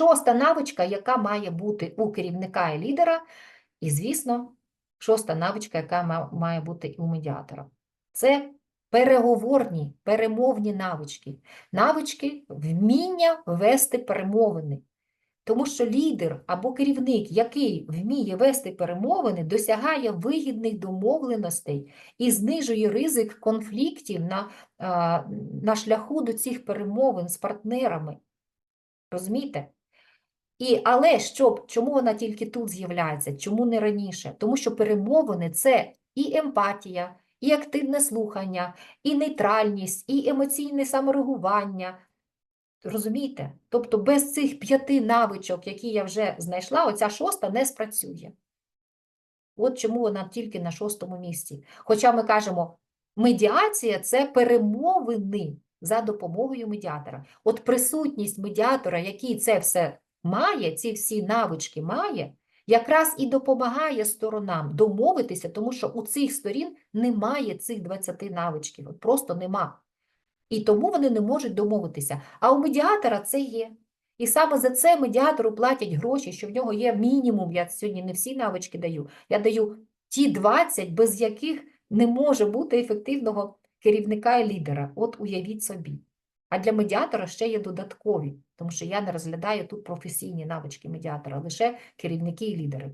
шоста навичка, яка має бути у керівника і лідера, і, звісно, шоста навичка, яка має бути і у медіатора. Це переговорні, перемовні навички. Навички вміння вести перемовини. Тому що лідер або керівник, який вміє вести перемовини, досягає вигідних домовленостей і знижує ризик конфліктів на, на шляху до цих перемовин з партнерами. Розумієте? І, але щоб, чому вона тільки тут з'являється, чому не раніше? Тому що перемовини це і емпатія, і активне слухання, і нейтральність, і емоційне саморегування. Розумієте? Тобто без цих п'яти навичок, які я вже знайшла, оця шоста не спрацює. От чому вона тільки на шостому місці. Хоча ми кажемо, медіація це перемовини за допомогою медіатора. От присутність медіатора, який це все має, ці всі навички має, якраз і допомагає сторонам домовитися, тому що у цих сторін немає цих 20 навичків, просто нема. І тому вони не можуть домовитися. А у медіатора це є. І саме за це медіатору платять гроші, що в нього є мінімум. Я сьогодні не всі навички даю. Я даю ті 20, без яких не може бути ефективного керівника і лідера. От уявіть собі. А для медіатора ще є додаткові, тому що я не розглядаю тут професійні навички медіатора, лише керівники і лідери.